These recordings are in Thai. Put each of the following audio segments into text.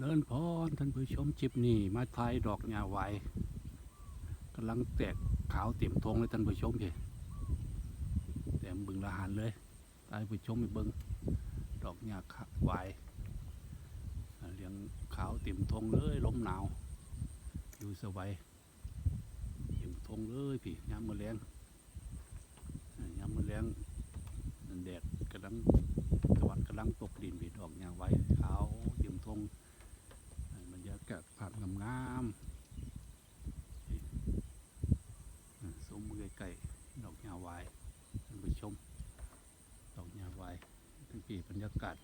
เลินพรท่านผู้ชมจิบนี่มาทายดอกหญ้าไหวกำลังแตกขาวเต็มทงเลยท่านผู้ชมพี่แต็มบึงละหานเลยท่านผู้ชมไปเบิงดอกหญ้าขะไหวอ่าเลี้ยงขาวเต็มทงเลยลมหนาวอยู่สบายเต็มทงเลยพี่ยามมือแรงอ่ายามมือแรงนั่นแดดกำลัง ตะวันกำลังตกดินบีดออกอย่างไว้ขาวเยี่ยมทงบรรยากาศภาพงามๆนี่อ่าสมมือไก่ดอกยาไวายท่านผู้ชมดอกยาไวายทั้งปีบรรยากาศ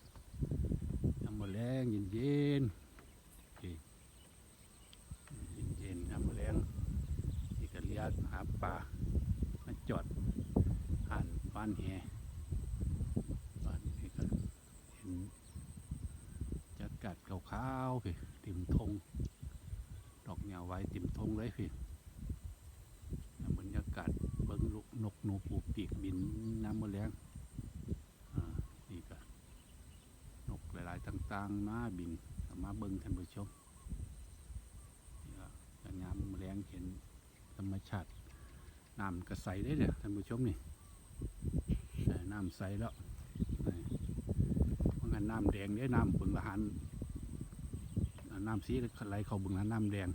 ยามมะแรงเย็นเย็นๆนี่เย็นเย็นๆยามมะแรงที่กะเลียหาปลามาจอดอ่านบ้านแห่บ้านนี่ก็เห็นจัดกัดขาวๆพี่ติมทงดอกเหงาไว้ติมทงเลยพี่แล้วบรรยากาศเบิ้งลูกนกหนู ปีกบินน้ำมะแรงอ่านี่ก็นกหลาย ๆ ต่างๆ มาบินมาเบิ้งท่านผู้ชมนี่ก็งามมะแรงเห็นธรรมชาติน้ำก็ใสได้เลยท่านผู้ชมนี่น้ำใสแล้วเพราะงั้นน้ำแดงเนี่ยน้ำบึงละหันน้ำสีไหลเข้าบึงละน้ำแดง